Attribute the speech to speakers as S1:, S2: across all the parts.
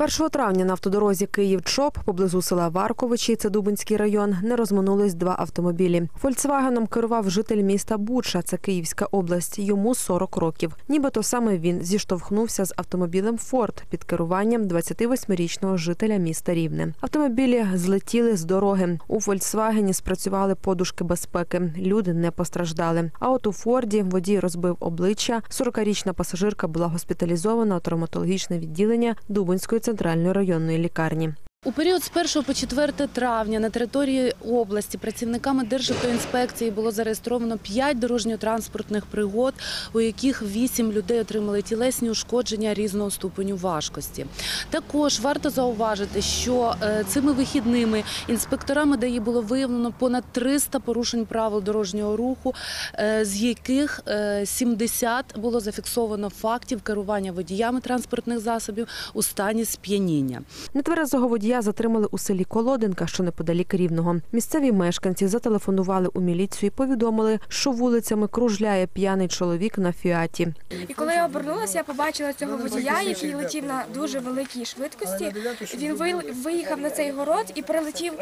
S1: 1 травня на автодорозі Київ-Чоп поблизу села Варковичі, це Дубинський район, не розминулись два автомобілі. Фольксвагеном керував житель міста Буча, це Київська область. Йому 40 років. Нібито саме він зіштовхнувся з автомобілем Форд під керуванням 28-річного жителя міста Рівне. Автомобілі злетіли з дороги. У Фольксвагені спрацювали подушки безпеки. Люди не постраждали. А от у Форді водій розбив обличчя. 40-річна пасажирка була госпіталізована у травматологічне відділення Дубинської центральної районної лікарні.
S2: У період з 1 по 4 травня на території області працівниками Державтоінспекції було зареєстровано 5 дорожньо-транспортних пригод, у яких 8 людей отримали тілесні ушкодження різного ступеню важкості. Також варто зауважити, що е, цими вихідними інспекторами ДАІ було виявлено понад 300 порушень правил дорожнього руху, е, з яких е, 70 було зафіксовано фактів керування водіями транспортних засобів у стані сп'яніння.
S1: Нетверезого водія затримали у селі Колодинка, що неподалік Рівного. Місцеві мешканці зателефонували у міліцію і повідомили, що вулицями кружляє п'яний чоловік на фіаті.
S3: І коли я обернулася, я побачила цього водія, який летів на дуже великій швидкості. Він виїхав на цей город і прилетів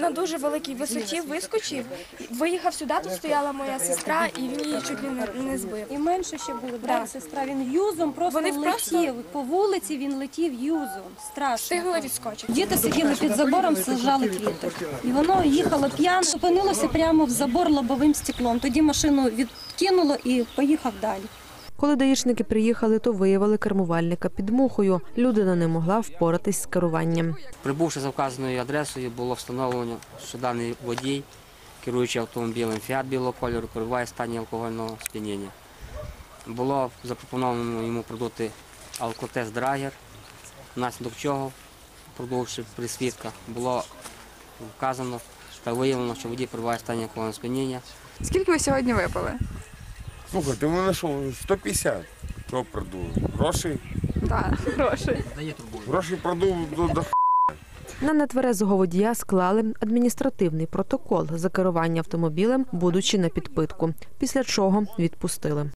S3: на дуже великій висоті, вискочив, виїхав сюди, тут стояла моя сестра, і він її чуть не, не збив.
S4: І менше ще були брат,
S3: Да.
S4: сестра. Він юзом просто
S3: Вони
S4: летів.
S3: просто-
S4: По вулиці він летів юзом. Страшно.
S3: Встигли відскочити.
S4: Діти сиділи під забором, саджали квіти. І воно їхало п'яно, опинилося прямо в забор лобовим стеклом. Тоді машину відкинуло і поїхав далі.
S1: Коли даїшники приїхали, то виявили кермувальника під мухою. Людина не могла впоратись з керуванням.
S5: Прибувши за вказаною адресою, було встановлено, що даний водій, керуючи автомобілем Фіат білого кольору, перебуває в стані алкогольного сп'яніння. Було запропоновано йому продати алкотест Драгер, внаслідок чого, продовживши при свідках, було вказано та виявлено, що водій перебуває в стані алкогольного сп'яніння.
S6: Скільки ви сьогодні випили?
S7: Слухайте, у мене що, 150. Що продув? Гроші?
S6: Так, гроші.
S7: Гроші продув до, до
S1: На нетверезого водія склали адміністративний протокол за керування автомобілем, будучи на підпитку. Після чого відпустили.